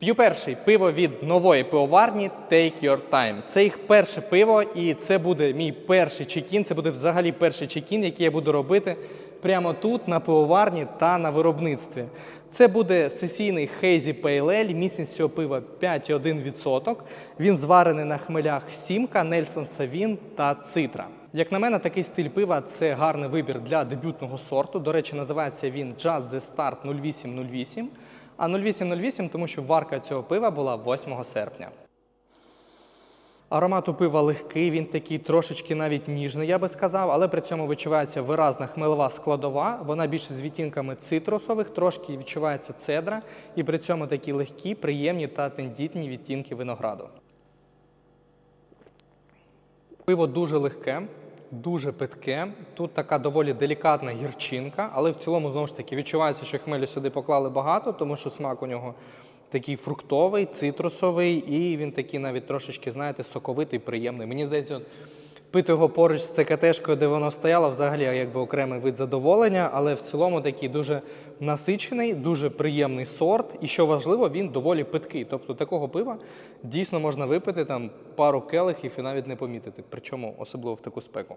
П'ю перший пиво від нової пивоварні Take Your Time. Це їх перше пиво, і це буде мій перший чекін. Це буде взагалі перший чекін, який я буду робити прямо тут, на пивоварні та на виробництві. Це буде сесійний Hazy Pale Ale, міцність цього пива 5,1%. Він зварений на хмелях Сімка, Нельсон Савін та Цитра. Як на мене, такий стиль пива це гарний вибір для дебютного сорту. До речі, називається він Just the Start 0808. А 0808, тому що варка цього пива була 8 серпня. Аромат у пива легкий, він такий трошечки навіть ніжний, я би сказав, але при цьому відчувається виразна хмелова складова. Вона більше з відтінками цитрусових, трошки відчувається цедра, і при цьому такі легкі, приємні та тендітні відтінки винограду. Пиво дуже легке, дуже питке. Тут така доволі делікатна гірчинка, але в цілому знову ж таки відчувається, що хмелю сюди поклали багато, тому що смак у нього такий фруктовий, цитрусовий, і він такий навіть трошечки, знаєте, соковитий, приємний. Мені здається, от пити його поруч з ЦКТшкою, де воно стояло, взагалі якби окремий вид задоволення, але в цілому такий дуже насичений, дуже приємний сорт. І що важливо, він доволі питкий. Тобто такого пива дійсно можна випити там пару келихів і навіть не помітити, причому особливо в таку спеку.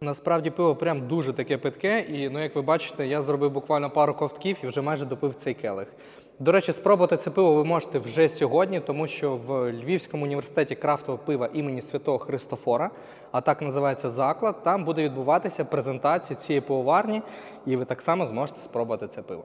Насправді пиво прям дуже таке питке, і ну як ви бачите, я зробив буквально пару ковтків і вже майже допив цей келих. До речі, спробувати це пиво ви можете вже сьогодні, тому що в Львівському університеті крафтового пива імені Святого Христофора, а так називається заклад, там буде відбуватися презентація цієї пивоварні, і ви так само зможете спробувати це пиво.